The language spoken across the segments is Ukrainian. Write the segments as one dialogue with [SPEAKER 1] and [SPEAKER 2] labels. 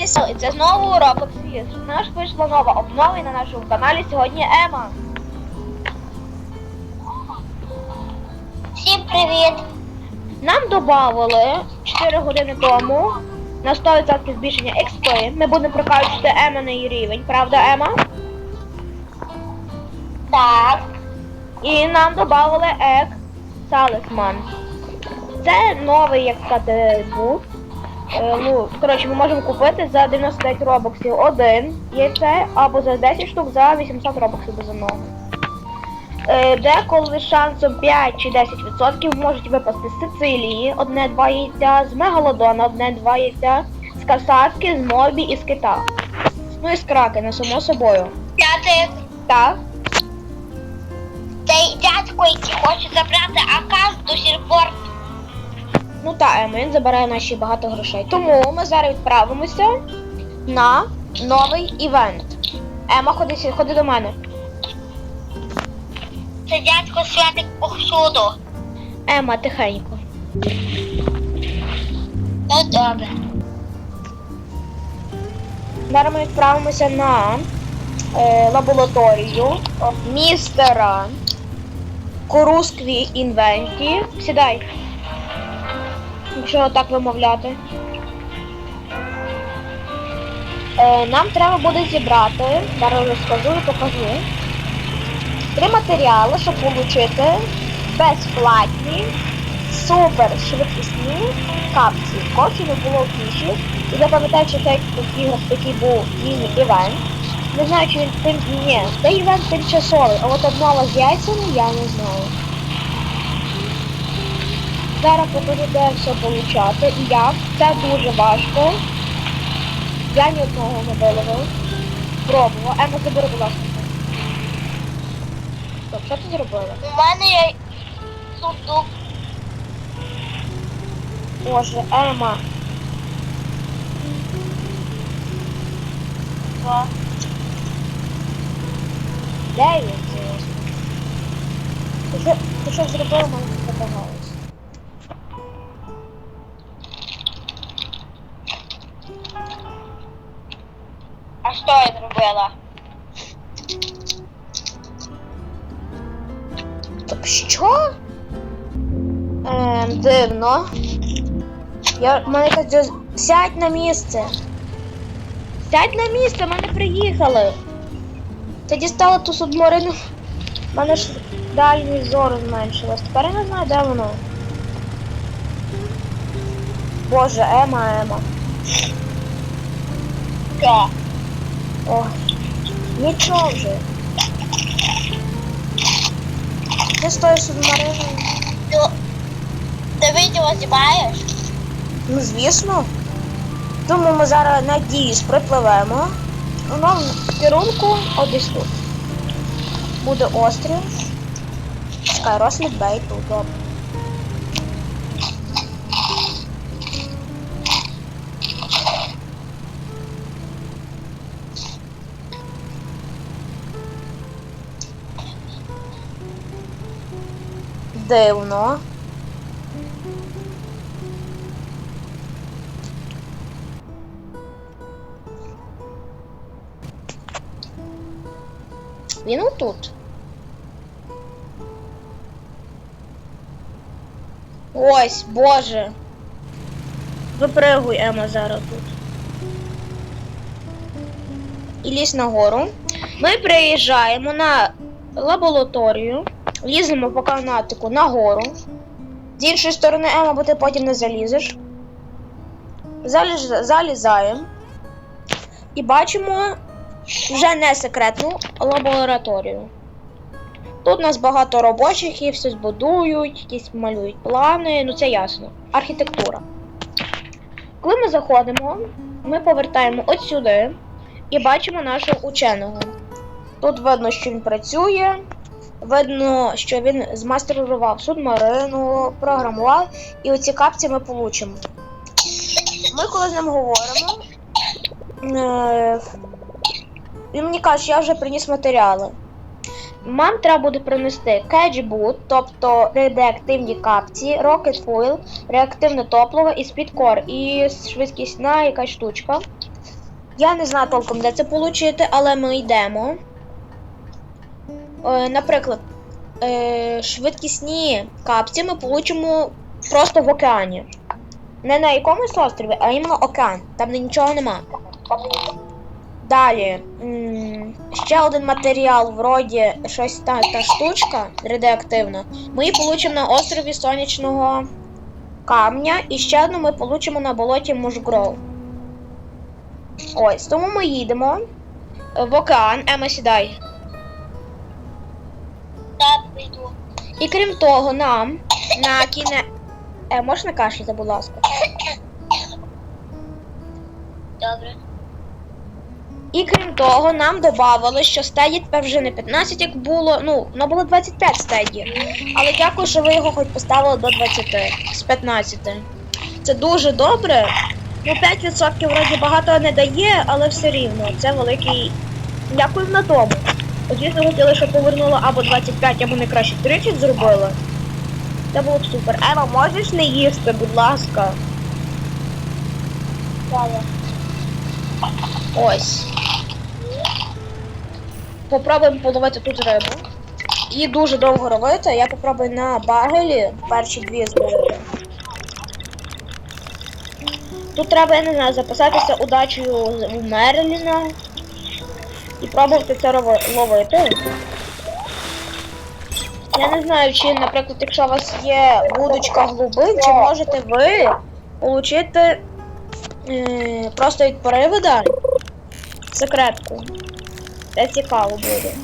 [SPEAKER 1] І Це знову урок світ. Наш вийшла нова обнова і на нашому каналі сьогодні Ема.
[SPEAKER 2] Всім привіт!
[SPEAKER 1] Нам додали 4 години тому на 100% збільшення XP. Ми будемо прокачувати Ема на її рівень, правда, Ема?
[SPEAKER 2] Так,
[SPEAKER 1] І нам додали Ек Талисман. Це новий, як сказати, був. Е, ну, коротше, ми можемо купити за 99 робоксів один яйце, або за 10 штук за 800 робоксів без одного. Е, деколи шансом 5 чи 10% можуть випасти з Сицилії одне-два яйця, з Мегалодона одне-два яйця, з Касатки, з Мобі і з Кита. Ну і з Кракена, само собою.
[SPEAKER 2] п'ятий
[SPEAKER 1] Так?
[SPEAKER 2] цей дядько, який хоче забрати аккаунт до сих пор.
[SPEAKER 1] Ну та Ема, забирає наші багато грошей. Тому ми зараз відправимося на новий івент. Ема, ходи, ходи до мене.
[SPEAKER 2] Це дядько святить повсюду.
[SPEAKER 1] Ема, тихенько.
[SPEAKER 2] Ну добре.
[SPEAKER 1] Зараз ми відправимося на е, лабораторію містера Корускві Інвенті. Сідай. Якщо так вимовляти. Е, нам треба буде зібрати, зараз розкажу і покажу. Три матеріали, щоб отримати безплатні, супер швидкісні капці. Кофі не було в піші. І запам'ятаю, що цей такий, такий був міні-івент. Не знаю, чи він тим. Ні, цей івент тимчасовий, а от обнова з яйцями я не знаю. Зараз покажу, де все получати і як. Це дуже важко. Я ні одного не виловив. Пробував. Ема, забери, будь ласка. Стоп, що ти зробила?
[SPEAKER 2] У мене є сундук.
[SPEAKER 1] Боже, Ема.
[SPEAKER 2] Що?
[SPEAKER 1] Де він? Ти що, зробила, мене не
[SPEAKER 2] зробила?
[SPEAKER 1] Так що? Ем, дивно. Я, мене якась Сядь на місце. Сядь на місце, мене приїхали. Ти дістала ту субмарину. У мене ж дальність зору зменшилась. Тепер я не знаю, де воно. Боже, Ема, Ема.
[SPEAKER 2] Що?
[SPEAKER 1] Ой, нічого вже. Ти з тою субмариною?
[SPEAKER 2] Ти, відео знімаєш?
[SPEAKER 1] Ну, звісно. Тому ми зараз, надіюсь, припливемо. У новому керунку от десь тут. Буде острів. Чекай, розслід бей тут, добре. Дивно. Він отут. Ось, боже. Випригуй, Ема, зараз тут. І лізь нагору. Ми приїжджаємо на лабораторію, ліземо по канатику нагору. З іншої сторони, Ема, бо ти потім не залізеш. Заліз, залізаємо. І бачимо вже не секретну лабораторію. Тут у нас багато робочих, і все збудують, якісь малюють плани, ну це ясно. Архітектура. Коли ми заходимо, ми повертаємо от сюди і бачимо нашого ученого. Тут видно, що він працює, видно, що він змастерував субмарину, програмував, і оці капці ми получимо. Ми коли з ним говоримо, е, він мені каже, що я вже приніс матеріали. Вам треба буде принести кетчбут, тобто радіоактивні капці, rocket fuel, реактивне топливо і спідкор, і швидкісна якась штучка. Я не знаю толком, де це отримати, але ми йдемо. Е, наприклад, е, швидкісні капці ми получимо просто в океані. Не на якомусь острові, а іменно океан. Там нічого нема. Далі. ще один матеріал, вроді щось та, та штучка радіоактивна. Ми її получимо на острові сонячного камня. І ще одну ми получимо на болоті Мушгров. Ось, тому ми їдемо в океан. Ема, сідай.
[SPEAKER 2] Так, прийду.
[SPEAKER 1] І крім того, нам на кіне. Е, можна кашляти, будь ласка.
[SPEAKER 2] Добре.
[SPEAKER 1] І крім того, нам додавали, що стеді тепер вже не 15, як було. Ну, воно було 25 стеді. Але дякую, що ви його хоч поставили до 20 з 15. Це дуже добре. Ну, 5% вроді багато не дає, але все рівно. Це великий. Дякую на тому. От Звісно, хотіли, щоб повернуло або 25, або не краще 30 зробили. Це було б супер. Ева, можеш не їсти, будь ласка.
[SPEAKER 2] Далі.
[SPEAKER 1] Ось. Попробуємо половити тут рибу. Її дуже довго робити. Я попробую на багелі перші дві зловити. Тут треба, я не знаю, записатися удачею у Мерліна і пробувати це ловити. Я не знаю, чи, наприклад, якщо у вас є вудочка глибин, чи можете ви отримати е, просто від привода секретку. Це цікаво буде.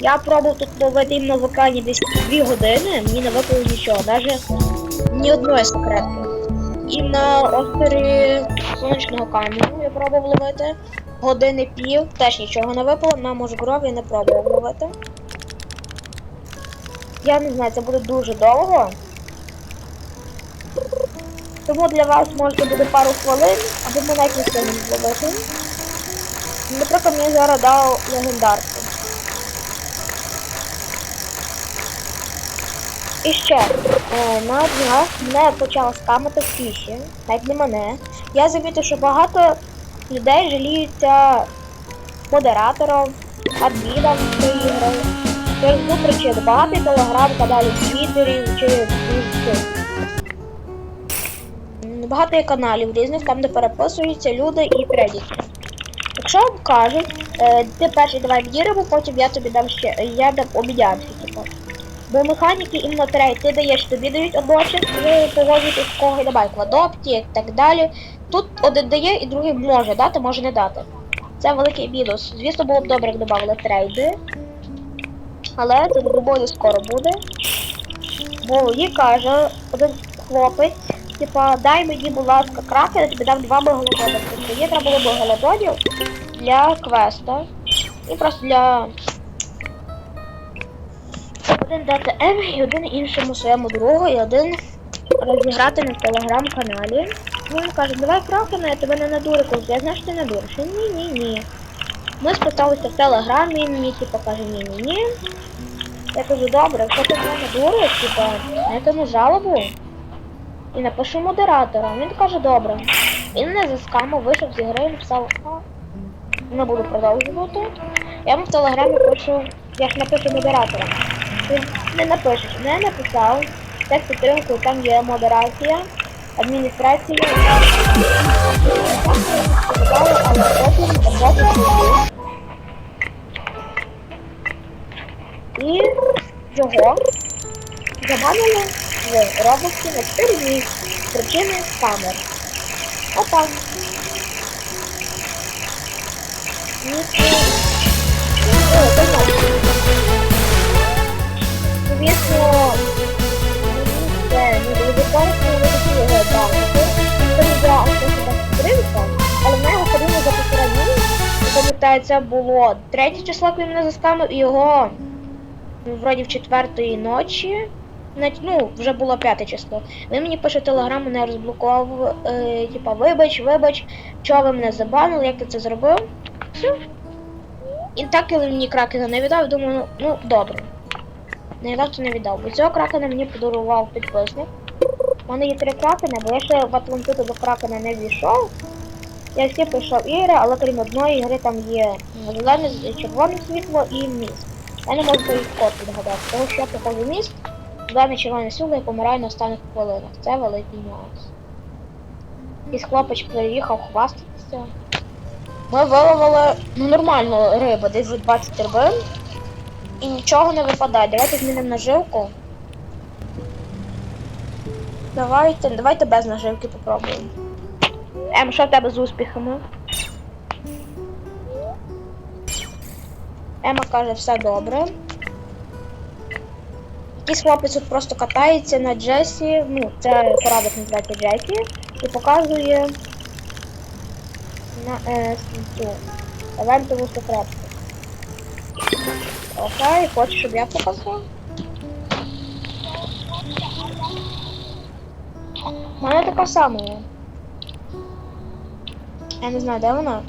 [SPEAKER 1] Я пробував тут ловити іменно в океані десь 2 години, мені не випало нічого, навіть ні одної секретки. І на острові сонячного каменю я пробував ловити години пів, теж нічого не випало, на можгрові не пробував ловити. Я не знаю, це буде дуже довго. Тому для вас може буде пару хвилин, аби мене якісь не зловити. Наприклад, мені зараз дав легендарку. І ще, е, на днях мене почала скамати в фіші, навіть не мене. Я замітив, що багато людей жаліються модератором, адмінам ігри. Через цю причину багато телеграм-каналів, твіттерів чи. Багато є каналів різних, там де переписуються люди і предіки. Якщо вам кажуть, е, ти перший давай мені потім я тобі дам ще, я дам обіцянки, типу. Бо механіки іменно трей, ти даєш, тобі дають одночас, ви погоджуєтесь в кого немає квадопті і так далі. Тут один дає і другий може дати, може не дати. Це великий мінус. Звісно, було б добре, як додали трейди. Але це доволі скоро буде. Бо їй каже один хлопець, типа, дай мені, будь ласка, кракен, я тобі дам два мегалодони. Тобто їй треба було мегалодонів для квеста. І просто для. Один дати М і один іншому своєму другу, і один розіграти на телеграм-каналі. Він каже, давай кракена, я тебе не надурю, кажу, я знаю, що ти надуриш. Ні, ні, ні. Ми списалися в телеграмі, він мені типу каже, ні, ні, ні. Я кажу, добре, якщо ти мене дуриш, типа, на жалобу і напишу модератора. Він каже, добре. Він мене заскамив, вийшов з ігри написав, а, не буду продовжувати. Я йому в телеграмі пишу, я ж напишу модератора. Він не напишеш, не написав. Текст підтримку, там є модерація, адміністрація. Але потім І його забанили в роботі на 4 дні причини камер. Отак. І це... О, це так. Звісно, пам'ятаю, це було третє число, коли мене заскамив, і його ну, вроді в четвертої ночі. Ну, вже було п'яте число. Він мені пише телеграм, мене розблокував, е, типа, вибач, вибач, чого ви мене забанили, як ти це зробив? Все. І так і мені кракена не віддав, думаю, ну, ну добре. Не віддав, то не віддав. Бо цього кракена мені подарував підписник. У мене є три кракени, бо я ще в Атлантиду до кракена не війшов. Я всі пройшов ігри, але крім одної ігри там є зелене, червоне світло і міст. Я не можу той код відгадати, тому що я проходжу міст, зелене червоне світло і помираю на останніх хвилинах. Це великий нюанс. Якийсь хлопець приїхав хвастатися. Ми виловили ну, нормально рибу, десь вже 20 рибин. І нічого не випадає. Давайте змінимо наживку. Давайте, давайте без наживки попробуємо. Ем, що в тебе з успіхами? Ема каже, все добре. Якийсь хлопець тут просто катається на Джесі, ну, це кораблик називається Джекі, і показує на е, цю евентову секретку. Окей, хочеш, щоб я показав? У мене така сама є. Я не знаю, де вона?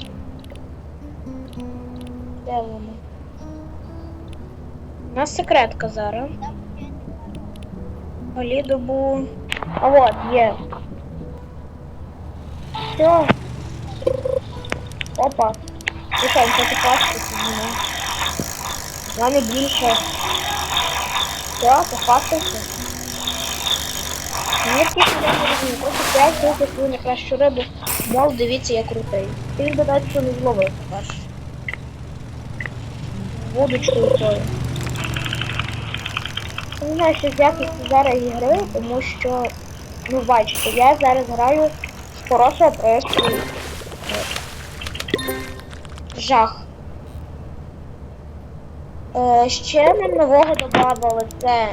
[SPEAKER 1] Де вона? У нас секретка зараз. Голідобу. А от, є. Все. Опа. Слухай, це ти пачку піднімай. У мене більше. Все, пофастився. Мені тільки не розумію, просто 5 років свою найкращу рибу. Мов, дивіться, я крутий. Ти ж додати, що не зловив, покаж. Водочкою тою. Не знаю, що з якості зараз ігри, тому що, ну бачите, я зараз граю з хорошого пристрою. Жах. Е, ще нам нового додавали це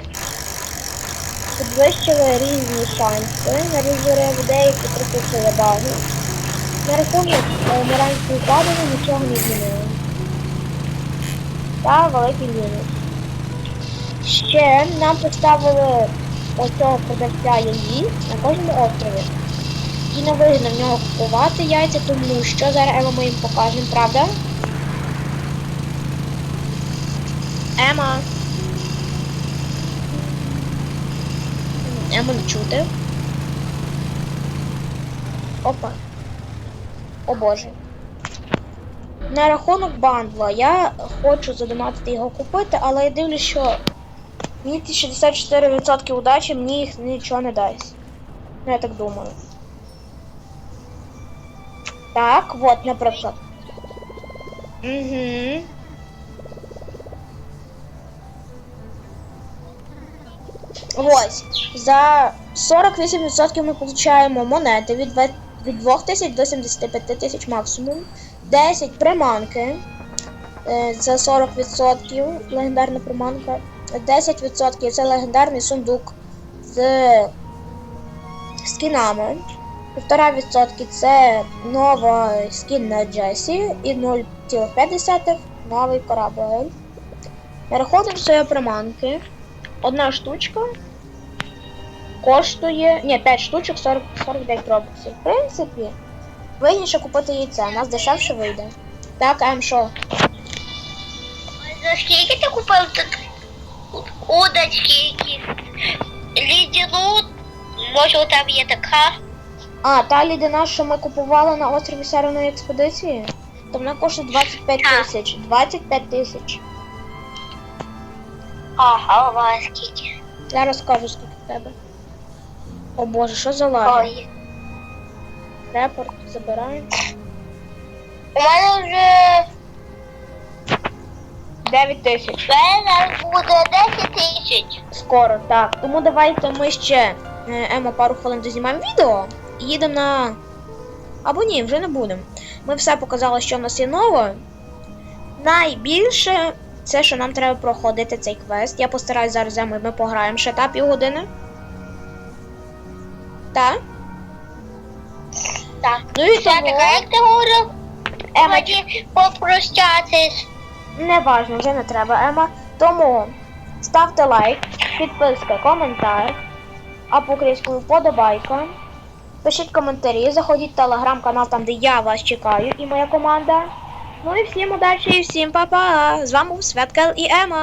[SPEAKER 1] підвищили різні шанси на різні риби, деякі припустили баги. На рахунок е, миранської нічого не змінили. Та великий мінус. Ще нам поставили оцього продавця яї на кожному острові. І не вигідно в нього купувати яйця, тому що зараз Ема ми їм покажемо, правда? Ема. Ема не чути. Опа. О боже. На рахунок бандла я хочу задонатити його купити, але я дивлюсь, що мені ті 64% удачі мені їх нічого не дасть. Ну, я так думаю. Так, от, наприклад. Угу. Ось. За 48% ми получаємо монети від, від 2000 до 75 тисяч максимум. 10 приманки. е, Це 40% легендарна приманка. 10% це легендарний сундук з скінами. 1,5% це нова скін на Джесі і 0,5 новий корабель. Рахунок цієї приманки одна штучка коштує. Ні, 5 штучок 40, 49 робоксів. В принципі, вигідніше купити яйце, у нас дешевше вийде. Так, ем що?
[SPEAKER 2] За скільки ти купив тут удочки якісь? Лідяну? Може там є така?
[SPEAKER 1] А, та лідина, що ми купували на острові Северної експедиції, то вона коштує 25
[SPEAKER 2] Так.
[SPEAKER 1] тисяч. 25 тисяч.
[SPEAKER 2] Ага, у вас скільки?
[SPEAKER 1] Я розкажу, скільки в тебе. О боже, що за лаги?
[SPEAKER 2] Ой.
[SPEAKER 1] Репорт забираємо.
[SPEAKER 2] У мене вже
[SPEAKER 1] 9 тисяч.
[SPEAKER 2] зараз буде 10 тисяч.
[SPEAKER 1] Скоро, так. Тому давайте ми ще е, Ема пару хвилин дознімаємо відео і їдемо на. Або ні, вже не будемо. Ми все показали, що в нас є нове. Найбільше це, що нам треба проходити цей квест. Я постараюсь зараз Емою, ми пограємо ще та півгодини. Так?
[SPEAKER 2] Так.
[SPEAKER 1] Ну і тому...
[SPEAKER 2] як ти говорив,
[SPEAKER 1] Ема,
[SPEAKER 2] тоді попрощатись.
[SPEAKER 1] Не важно, вже не треба, Ема. Тому ставте лайк, підписка, коментар, а по українському вподобайка. Пишіть коментарі, заходіть в телеграм-канал, там де я вас чекаю і моя команда. Ну і всім удачі і всім па-па! З вами був Святкел і Ема.